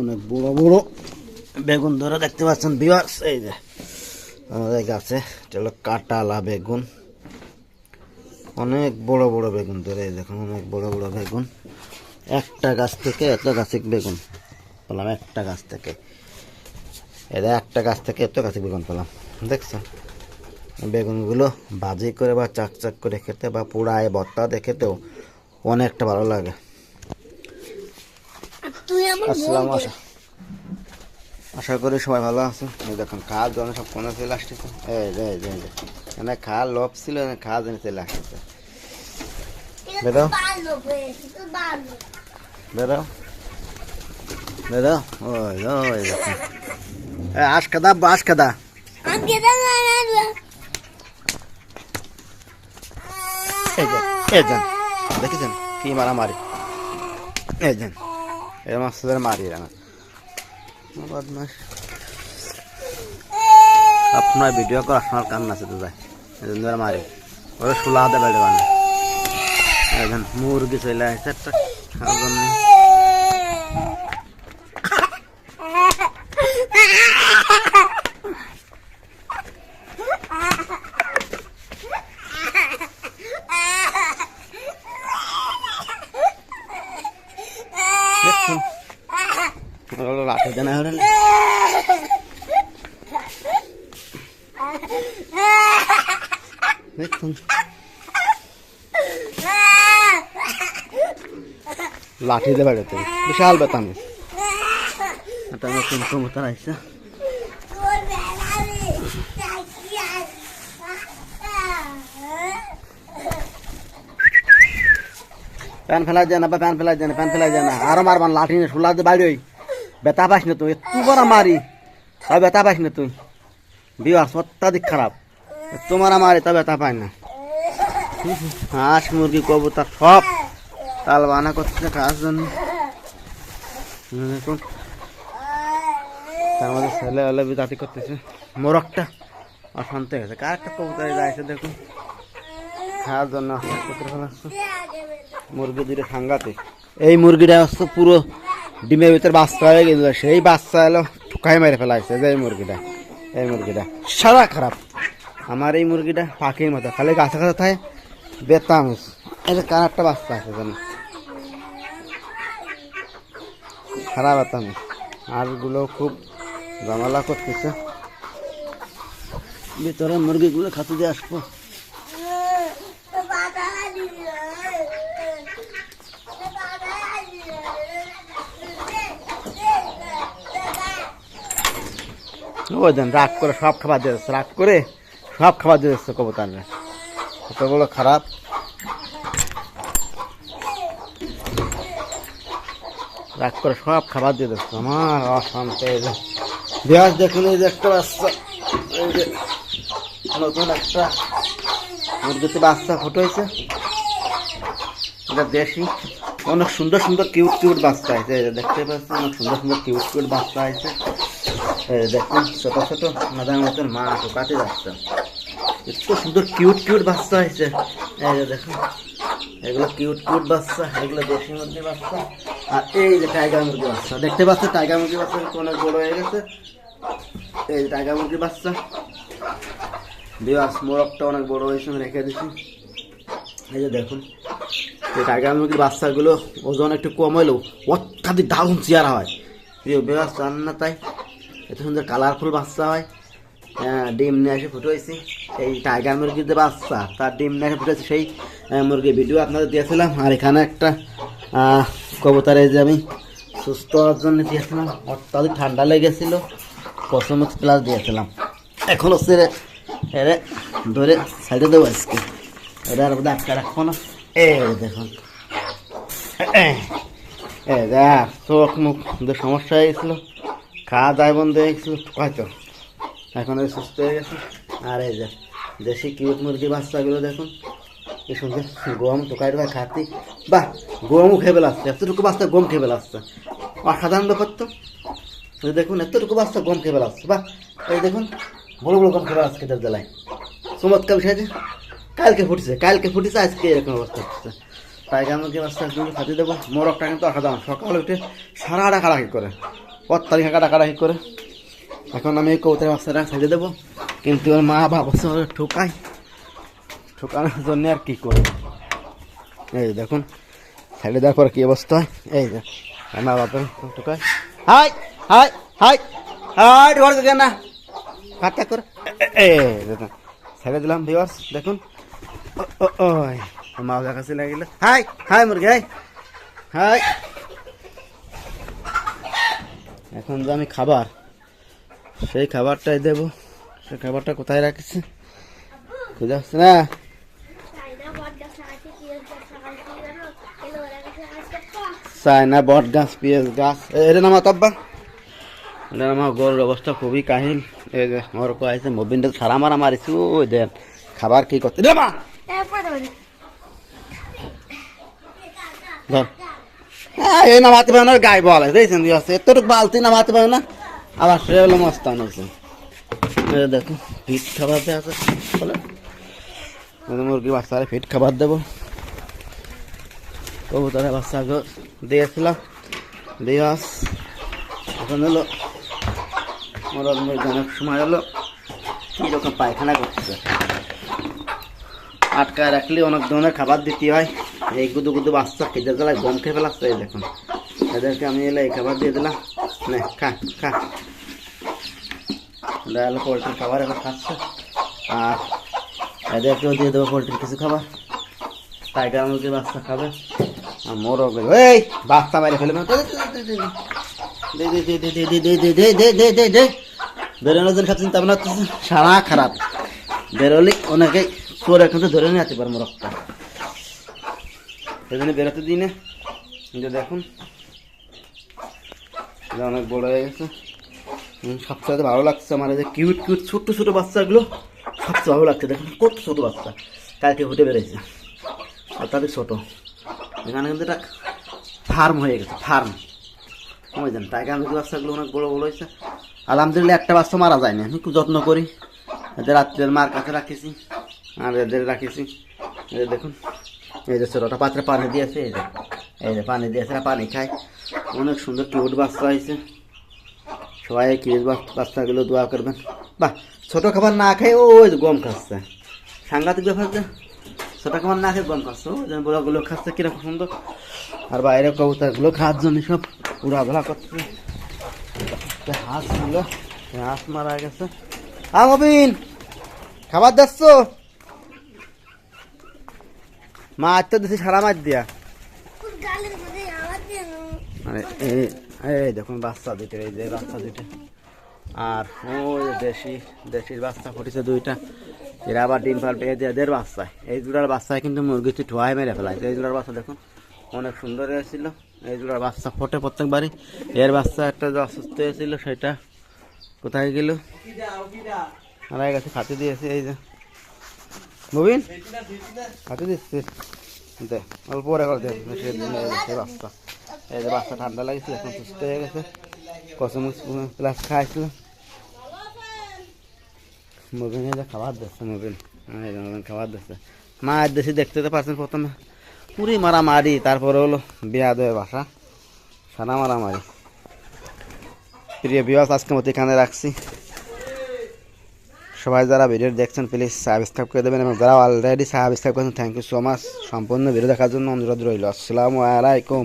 অনেক বড় বড় বেগুন ধরে দেখতে পাচ্ছেন বিভাস এই যে আমাদের গাছে হলো কাটালা বেগুন। অনেক বড় বড় বেগুন ধরে, এই দেখুন, অনেক বড় বড় বেগুন। একটা গাছ থেকে এত গাছে বেগুন পেলাম, একটা গাছ থেকে। এটা একটা গাছ থেকে এত গাছে বেগুন পেলাম, দেখছেন? বেগুনগুলো ভাজি করে বা চাক চাক করে খেতে বা পোড়ায়, ভর্তা দিয়ে খেতেও অনেকটা ভালো লাগে। আসসালাম আশা আশা করি সবাই ভালো আছে দেখুন জন্য সব কোনে চলে আসতেছে? এই যে এই যে এখানে খাওয়ার লোভ ছিল এখানে খাওয়ার জন্য চলে আসতেছে। বেরো। ভালো হয়েছে তো ভালো বেরো। বেরো। ওই ওই দেখুন। আশ কাদা বাস এই যে এই দেখেছেন? কি মারামারি? এই যে এই মাছদের মারি না আপনার ভিডিও করে আপনার কান্না আছে তো যায় এজন ধরে মারি ওরা শুলা হাতে বেড়ে বান মুরগি চলে আসছে একটা লাঠি দেনা হলে। দেখুন লাঠি দিয়ে বেড়াতে বিশাল বেতন এটা নতুন কবুতর আইসা তোর বেলারে তাকিয়া প্যান ফেলাই যায় না, প্যান ফেলাই যায় না, প্যান ফেলাই যায় না। আরও মারবান, লাঠি নিয়ে শুলা দিয়ে বাইরে বেতা পাইস না তুই? একটু বড় মারি। তাই ব্যথা পাইস না তুই? বিবাহ অত্যাধিক খারাপ। তোমার মারি তা ব্যথা পাই না। হাঁস, মুরগি, কবুতর সব তাল বানা করতেছে খাওয়ার জন্য? তার মধ্যে ছেলে হলে বিদাতি করতেছে। মোরগটা অশান্ত হয়ে গেছে। কার একটা কবুতর যাইছে দেখুন। খাওয়ার জন্য মুরগি দুটো সাংঘাতে এই মুরগিটা হচ্ছে পুরো ডিমের ভিতরে বাচ্চা হয়ে গেছিল সেই বাচ্চা এলো ঠুকাই মেরে ফেলাইছে, যে এই মুরগিটা এই মুরগিটা। সারা খারাপ। আমার এই মুরগিটা পাখির মতো, খালি গাছে গাছে থাকে বেতাম যে কার একটা বাচ্চা আছে জানি খারাপ বেতাম হাঁসগুলো খুব জামালা করতেছে। ভিতরে মুরগিগুলো খাতে দিয়ে আসব। ওই দেন, রাগ করে সব খাবার দিয়ে যাচ্ছে রাগ করে সব খাবার দিয়ে যাচ্ছে কবুতরে কতগুলো খারাপ। রাগ করে সব খাবার দিয়ে দিচ্ছে, আমার অশান্তি দেওয়ার দেখুন, এই একটা বাচ্চা, এই যে নতুন একটা মুরগিতে বাচ্চা ফুটো হয়েছে। এটা দেশি, অনেক সুন্দর সুন্দর কিউট কিউট বাচ্চা আছে দেখতে পাচ্ছি অনেক সুন্দর সুন্দর কিউট কিউট বাচ্চা আছে দেখুন, ছোট ছোট মাদার মতন মা ঢোকাতে যাচ্ছে। এত সুন্দর কিউট কিউট বাচ্চা হয়েছে। এই যে দেখুন, এগুলো কিউট কিউট বাচ্চা, এগুলো দেশি বাচ্চা। আর এই যে টাইগার মুরগি বাচ্চা, দেখতে পাচ্ছেন টাইগার মুরগি বাচ্চা অনেক বড় হয়ে গেছে? এই যে টাইগার মুরগি বাচ্চা। দিবাস মোরগটা অনেক বড় হয়েছে, আমি রেখে দিচ্ছি এই যে দেখুন, এই টাইগার মুরগির বাচ্চাগুলো ওজন একটু কম হলেও অত্যাধিক দারুণ চেয়ারা হয়। বিবাস জান না তাই? এত সুন্দর কালারফুল বাচ্চা হয়। আহ, ডিম নিয়ে এসে ফুটে এই টাইগার মুরগির যে বাচ্চা তার ডিম নিয়ে এসে ফুটেছে সেই মুরগির ভিডিও আপনাদের দিয়েছিলাম। আর এখানে একটা কবুতর যে আমি সুস্থ হওয়ার জন্য দিয়েছিলাম। অত্যাধিক ঠান্ডা লেগেছিল। কসমক্স প্লাস দিয়েছিলাম। এখন হচ্ছে রে এরে ধরে সাইডে দেবো আজকে। এটা আর বোধহয় আটকা রাখব না। এ দেখুন। এ দেখ চোখ মুখ যে সমস্যা হয়ে গেছিল খাওয়া দায় বন্ধ হয়ে গেছিল হয়তো এখন সুস্থ হয়ে গেছে। আর এই যে, দেশি কিউট মুরগি বাচ্চাগুলো দেখুন, কি সুন্দর, গম টোকাই টোকাই খাতি। বাহ, গমও খেয়ে বেলাচ্ছে এতটুকু বাচ্চা গম খেয়ে বেলাচ্ছে অসাধারণ ব্যাপার তো দেখুন, এতটুকু বাচ্চা গম খেয়ে বেলাচ্ছে বাহ, এই দেখুন, বড় বড় গম খেয়ে বেলাচ্ছে খেতে জেলায় চমৎকার বিষয় যে, কালকে ফুটেছে কালকে ফুটেছে, আজকে এরকম অবস্থা হচ্ছে। টাইগার মুরগি বাচ্চা খাতে দেবো। মোরগটা কিন্তু অসাধারণ। সকালে উঠে সারা রাখারাখি করে? অত্যাধিক কাটাকাটাকি করে? এখন আমি এই কৌতার বাচ্চাটা ছেড়ে দেবো। কিন্তু ওর মা বাবা সব ঠোকায়। ঠোকানোর জন্য আর কি করে এই দেখুন ছেড়ে দেওয়ার পর কি অবস্থা হয়? এই আর মা বাবা ঠোকায়। হাই হাই হাই হাই ঘর না? কাটটা করে। এ দেখুন ছেড়ে দিলাম ভিওয়ার্স দেখুন। ও, ও, ওই মা বাবার কাছে লাগিল। হাই হাই মুরগি হাই। হাই। এখন যে আমি খাবার সেই খাবারটাই দেব। সেই খাবারটা কোথায় রাখছি? খুঁজে আসছে না? চায় না বট গাছ পিঁয়াজ গাছ। এটা নামা তাব্বা। এটা আমার গরুর অবস্থা খুবই কাহিল। আমার আছে মোবিনটা সারা মারা মারিছি। ওই দেন খাবার কি করতে ধর। এই নামাতে পারে না গায়ে বলে। দেখছেন এতটুকু বালতি নামাতে পারে না, আবার সে হলো মস্তান হচ্ছে দেখো, ফিট খাবার দেওয়া আছে, বলে। মুরগি বাচ্চারা ফিট খাবার দেবো। কবুতরের বাচ্চাকে দিয়েছিলাম দিয়ে আস। এখন হলো মরদ মুরগি অনেক সময় হলো। কীরকম পায়খানা করতেছে। আটকায় রাখলে, অনেক ধরনের খাবার দিতে হয়। এই গুদু গুদু বাচ্চা খেতে গেলায় গম খেয়ে ফেলাচ্ছে দেখুন এদেরকে আমি এলে এই খাবার দিয়ে দিলাম নে খা খা এটা হলো পোলট্রির খাবার এখন খাচ্ছে আর এদেরকেও দিয়ে দেবো পোলট্রির কিছু খাবার টাইগার মুরগির বাচ্চা খাবে আর মোরগ এই বাচ্চা মেরে ফেলবে দে দে দে দে দে বেরোনোর জন্য চিন্তা ভাবনা সারা খারাপ বেরোলে অনেকে চোর এখন তো ধরে নিয়ে যেতে পারব রক্তটা সেজন্য বেরোতে দিই না। যে দেখুন, এটা অনেক বড় হয়ে গেছে। সবচেয়ে ভালো লাগছে আমার যে কিউট কিউট ছোট্ট ছোট বাচ্চাগুলো, সবচেয়ে ভালো লাগছে। দেখুন, কত ছোট বাচ্চা। কালকে ফুটে বেরোয়েছে আর তাদের ছোট। এখানে কিন্তু একটা ফার্ম হয়ে গেছে, ফার্ম। বুঝলেন? টাইগার মুরগি বাচ্চাগুলো অনেক বড় বড় হয়েছে। আলহামদুলিল্লাহ, একটা বাচ্চা মারা যায়নি আমি খুব যত্ন করি। এদের রাত্রের মার কাছে রাখিছি। আর এদের রাখেছি। যে দেখুন। এই যে ছোটটা পাত্রে পানি দিয়েছে, এই যে এই যে পানি দিয়েছে পানি খায়। অনেক সুন্দর কিউট বাচ্চা হয়েছে। সবাই কিউট বাচ্চাগুলো দোয়া করবেন। বাহ, ছোট খাবার না খেয়ে ও ওই গম খাচ্ছে। সাংঘাতিক ব্যাপার যে, ছোটো খাবার না খেয়ে গম খাচ্ছে। ও যে বড়গুলো খাচ্ছে, কীরকম সুন্দর। আর বাইরে কবুতরগুলো খাওয়ার জন্য সব উড়াধরা করছে। একটা হাঁস হাঁস মারা গেছে। হ্যাঁ মবিন, খাবার দিচ্ছ? মা তো দিছি, সারা মাছ দিয়া। আরে এই দেখুন, বাচ্চা দুটো এই যে বাচ্চা দুটো আর ওই দেশি, দেশির বাচ্চা ফুটেছে দুইটা। এরা আবার ডিম যে এদের বাচ্চা। এই জোড়ার বাচ্চায় কিন্তু মুরগিটি ঠোয়াই মেরে ফেলাইছে। এই জোড়ার বাচ্চা দেখুন, অনেক সুন্দর হয়েছিল। এই জোড়ার বাচ্চা ফোটে প্রত্যেকবারই। এর বাচ্চা একটা যে অসুস্থ হয়েছিল, সেটা কোথায় গেল? হারাই গেছে খাতে দিয়েছে, এই যে। মুবিন খাতে দিচ্ছে দে। অল্প পরে করে, দে। এই যে বাচ্চা ঠান্ডা লাগছে, এখন সুস্থ হয়ে গেছে। কসমুচ প্লাস খাইছিল। মুবিন যে খাবার দিচ্ছে মুবিন মুবিন খাবার দিচ্ছে মা দেখতে তো পারছেন প্রথমে। পুরি মারামারি, তারপরে হলো বিয়া দেয় বাসা। সারা মারামারি। প্রিয় বিবাস আজকে মতো এখানে রাখছি। সবাই যারা ভিডিও দেখছেন প্লিজ সাবস্ক্রাইব করে দেবেন এবং যারা অলরেডি সাবস্ক্রাইব করেছেন থ্যাংক ইউ সো মাচ সম্পূর্ণ ভিডিও দেখার জন্য অনুরোধ রইল। আসসালামু আলাইকুম।